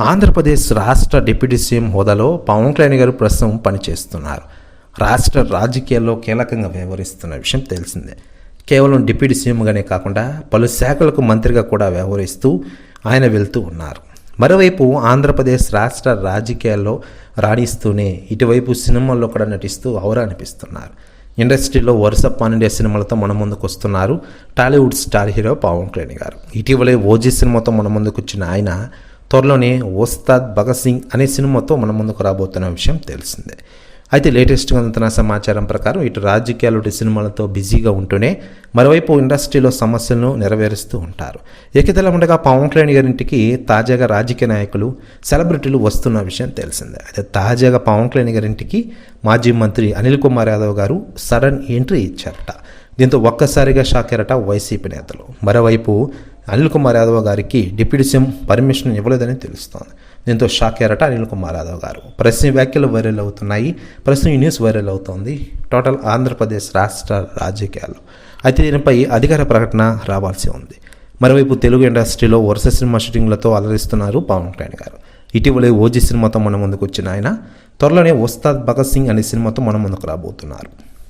ఆంధ్రప్రదేశ్ రాష్ట్ర deputy CM హోదాలో పవన్ కళ్యాణ్ గారు ప్రస్తుతం పనిచేస్తున్నారు. రాష్ట్ర రాజకీయాల్లో కీలకంగా వ్యవహరిస్తున్న విషయం తెలిసిందే. కేవలం డిప్యూటీ సీఎంగానే కాకుండా పలు శాఖలకు మంత్రిగా కూడా వ్యవహరిస్తూ ఆయన వెళ్తూ ఉన్నారు. మరోవైపు ఆంధ్రప్రదేశ్ రాష్ట్ర రాజకీయాల్లో రాణిస్తూనే ఇటువైపు సినిమాల్లో కూడా నటిస్తూ ఔరా అనిపిస్తున్నారు. ఇండస్ట్రీలో వరుస పన్నెండే సినిమాలతో మన ముందుకు వస్తున్నారు Tollywood star hero Pawan Kalyan garu. ఇటీవలే ఓజీ సినిమాతో మన ముందుకు వచ్చిన ఆయన త్వరలోనే ఉస్తాద్ భగత్ సింగ్ అనే సినిమాతో మన ముందుకు రాబోతున్న విషయం తెలిసిందే. అయితే లేటెస్ట్గా అందుతున్న సమాచారం ప్రకారం ఇటు రాజకీయాలు సినిమాలతో బిజీగా ఉంటూనే మరోవైపు ఇండస్ట్రీలో సమస్యలను నెరవేరుస్తూ ఉంటారు. ఎక్కితల ఉండగా పవన్ కళ్యాణ్ గారింటికి తాజాగా రాజకీయ నాయకులు సెలబ్రిటీలు వస్తున్న విషయం తెలిసిందే. అయితే తాజాగా పవన్ కళ్యాణ్ గారింటికి మాజీ మంత్రి అనిల్ కుమార్ యాదవ్ గారు సడన్ ఎంట్రీ ఇచ్చారట. దీంతో ఒక్కసారిగా షాక్ అయ్యారట వైసీపీ నేతలు. మరోవైపు అనిల్ కుమార్ యాదవ్ గారికి డిప్యూటీ సీఎం పర్మిషన్ ఇవ్వలేదని తెలుస్తోంది. దీంతో షాక్ అయ్యారట అనిల్ కుమార్ యాదవ్ గారు. ప్రశ్న వ్యాఖ్యలు వైరల్ అవుతున్నాయి. ప్రశ్న ఈ న్యూస్ వైరల్ అవుతోంది. టోటల్ ఆంధ్రప్రదేశ్ రాష్ట్ర రాజకీయాలు అయితే దీనిపై అధికార ప్రకటన రావాల్సి ఉంది. మరోవైపు తెలుగు ఇండస్ట్రీలో వరుస సినిమా షూటింగ్లతో అలరిస్తున్నారు పవన్ కళ్యాణ్ గారు. ఇటీవలే ఓజీ సినిమాతో మన ముందుకు వచ్చిన ఆయన. త్వరలోనే ఉస్తాద్ భగత్ సింగ్ అనే సినిమాతో మన ముందుకు రాబోతున్నారు.